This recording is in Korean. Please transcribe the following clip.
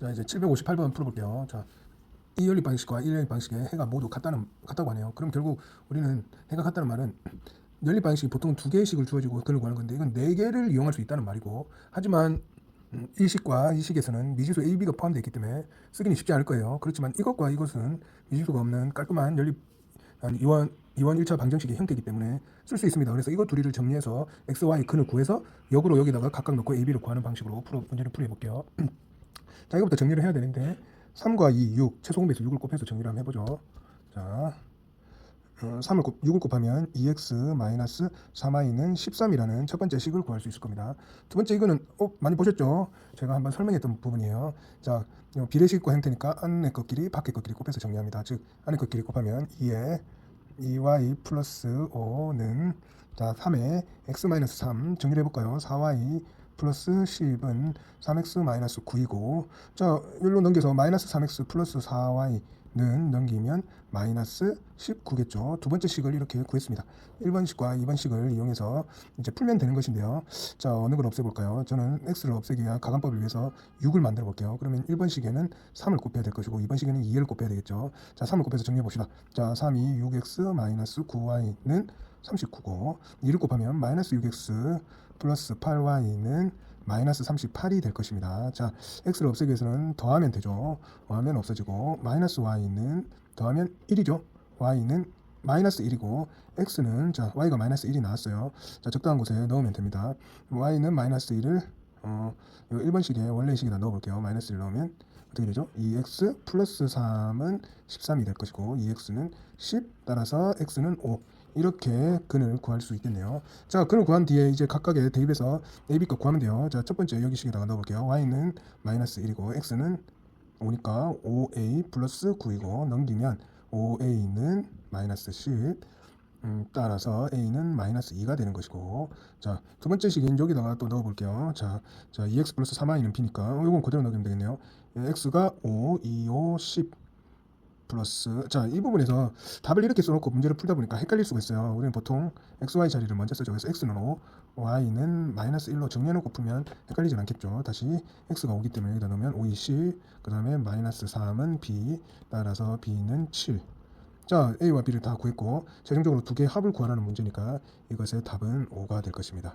자 이제 758번 풀어볼게요. 자, 이 연립 방식과 이 연립 방식의 해가 모두 같다는 같다고 하네요. 그럼 결국 우리는 해가 같다는 말은 연립 방식이 보통 두 개의 식을 주어지고 그걸 구하는 건데 이건 네 개를 이용할 수 있다는 말이고 하지만 음, 이 식과 이 식에서는 미지수 A, B가 포함되어 있기 때문에 쓰기는 쉽지 않을 거예요. 그렇지만 이것과 이것은 미지수가 없는 깔끔한 연립 아니, 이원 이원 1차 방정식의 형태이기 때문에 쓸 수 있습니다. 그래서 이것 둘이를 정리해서 x, y 근을 구해서 역으로 여기다가 각각 넣고 a, b를 구하는 방식으로 풀어 문제를 풀어 볼게요. 자, 이거부터 정리를 해야 되는데 3과 2, 6 최소 공배수 6을 곱해서 정리를 한번 해보죠. 자, 어, 3을 곱, 6을 곱하면 2x 마이너스 3y는 13이라는 첫 번째 식을 구할 수 있을 겁니다. 두 번째 이거는 어, 많이 보셨죠? 제가 한번 설명했던 부분이에요. 자, 이 비례식과 형태니까 안의 것끼리 밖의 것끼리 곱해서 정리합니다. 즉 안의 것끼리 곱하면 2에 2y 플러스 5는 자 3에 x 마이너스 3 정리를 해볼까요? 4y 플러스 10은 3x 마이너스 9이고 자 여기로 넘겨서 마이너스 3x 플러스 4y는 넘기면 마이너스 19겠죠. 두 번째 식을 이렇게 구했습니다. 1번 식과 2번 식을 이용해서 이제 풀면 되는 것인데요. 자 어느 걸 없애볼까요? 저는 x를 없애기 위한 가간법을 위해서 6을 만들어 볼게요. 그러면 1번 식에는 3을 곱해야 될 것이고 2번 식에는 2를 곱해야 되겠죠. 자 3을 곱해서 정리해 봅시다. 자 3이 6x 마이너스 9y는 39고 2를 곱하면 마이너스 6x 플러스 8y는 마이너스 38이 될 것입니다. 자, x를 없애기 위해서는 더하면 되죠. 더하면 없어지고 마이너스 y는 더하면 1이죠. y는 마이너스 1이고 x는 자 y가 마이너스 1이 나왔어요. 자 적당한 곳에 넣으면 됩니다. y는 마이너스 1을 어, 이 1번식에 원래식에다 넣어볼게요. 마이너스 1 넣으면 어떻게 되죠? 2x 플러스 3은 13이 될 것이고 2x는 10 따라서 x는 5 이렇게 근을 구할 수 있겠네요. 자, 근을 구한 뒤에 이제 각각의 대입해서 a, b 값 구하면 돼요. 자, 첫 번째 여기식에다가 넣어볼게요. y는 마이너스 1이고 x는 5니까 5a 플러스 9이고 넘기면 5a는 마이너스 10 음, 따라서 a는 마이너스 2가 되는 것이고 자 두 번째 식인 여기다가 또 넣어볼게요 자, 자 2x 플러스 3y는 b니까 이건 그대로 넣으면 되겠네요 예, x가 5, 2, 5, 10 플러스. 자 이 부분에서 답을 이렇게 써놓고 문제를 풀다 보니까 헷갈릴 수가 있어요. 우리는 보통 x, y 자리를 먼저 쓰죠. 그래서 x는 5 y는 마이너스 1로 정리해놓고 풀면 헷갈리진 않겠죠. 다시 x가 5기 때문에 여기다 넣으면 5, 2, 10그 다음에 마이너스 3은 b 따라서 b는 7 자, A와 B를 다 구했고 최종적으로 두 개의 합을 구하라는 문제니까 이것의 답은 5가 될 것입니다.